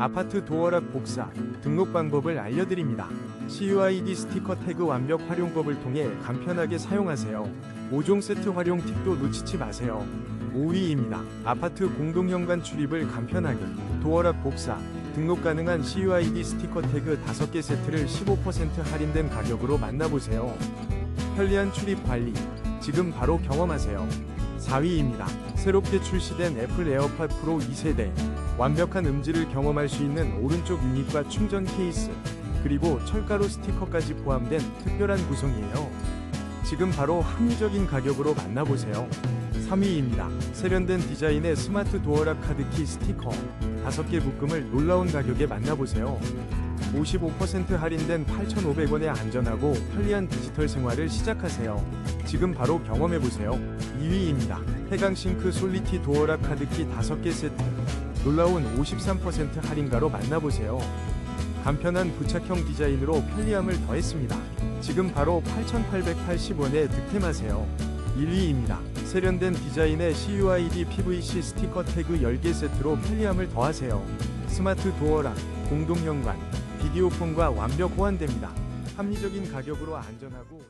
아파트 도어락 복사 등록 방법을 알려드립니다. CUID 스티커 태그 완벽 활용법을 통해 간편하게 사용하세요. 5종 세트 활용 팁도 놓치지 마세요. 5위입니다. 아파트 공동현관 출입을 간편하게 도어락 복사 등록 가능한 CUID 스티커 태그 5개 세트를 15% 할인된 가격으로 만나보세요. 편리한 출입 관리 지금 바로 경험하세요. 4위입니다. 새롭게 출시된 애플 에어팟 프로 2세대 완벽한 음질을 경험할 수 있는 오른쪽 유닛과 충전 케이스 그리고 철가루 스티커까지 포함된 특별한 구성이에요. 지금 바로 합리적인 가격으로 만나보세요. 3위입니다. 세련된 디자인의 스마트 도어락 카드키 스티커 5개 묶음을 놀라운 가격에 만나보세요. 55% 할인된 8,500원에 안전하고 편리한 디지털 생활을 시작하세요. 지금 바로 경험해보세요. 2위입니다. 해강 싱크 솔리티 도어락 카드키 5개 세트. 놀라운 53% 할인가로 만나보세요. 간편한 부착형 디자인으로 편리함을 더했습니다. 지금 바로 8,880원에 득템하세요. 1위입니다. 세련된 디자인의 CUID PVC 스티커 태그 10개 세트로 편리함을 더하세요. 스마트 도어락, 공동현관, 비디오폰과 완벽 호환됩니다. 합리적인 가격으로 안전하고